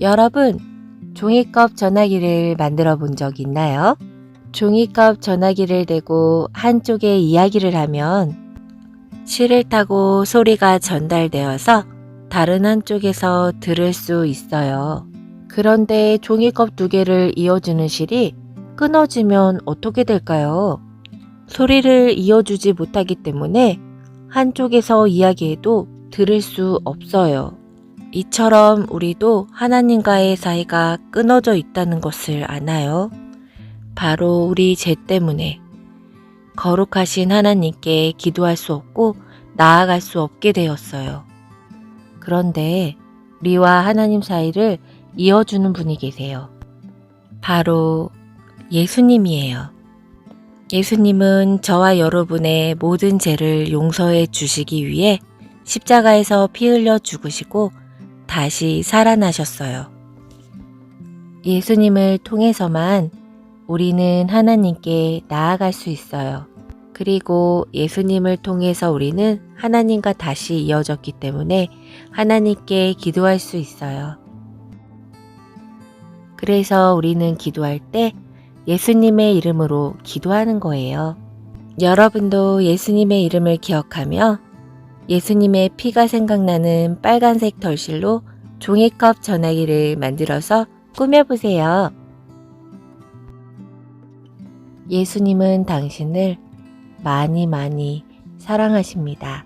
여러분, 종이컵 전화기를 만들어 본 적 있나요? 종이컵 전화기를 대고 한쪽에 이야기를 하면 실을 타고 소리가 전달되어서 다른 한쪽에서 들을 수 있어요. 그런데 종이컵 두 개를 이어주는 실이 끊어지면 어떻게 될까요? 소리를 이어주지 못하기 때문에 한쪽에서 이야기해도 들을 수 없어요. 이처럼 우리도 하나님과의 사이가 끊어져 있다는 것을 아나요? 바로 우리 죄 때문에 거룩하신 하나님께 기도할 수 없고 나아갈 수 없게 되었어요. 그런데 우리와 하나님 사이를 이어주는 분이 계세요. 바로 예수님이에요. 예수님은 저와 여러분의 모든 죄를 용서해 주시기 위해 십자가에서 피 흘려 죽으시고 다시 살아나셨어요. 예수님을 통해서만 우리는 하나님께 나아갈 수 있어요. 그리고 예수님을 통해서 우리는 하나님과 다시 이어졌기 때문에 하나님께 기도할 수 있어요. 그래서 우리는 기도할 때 예수님의 이름으로 기도하는 거예요. 여러분도 예수님의 이름을 기억하며 예수님의 피가 생각나는 빨간색 털실로 종이컵 전화기를 만들어서 꾸며보세요. 예수님은 당신을 많이 많이 사랑하십니다.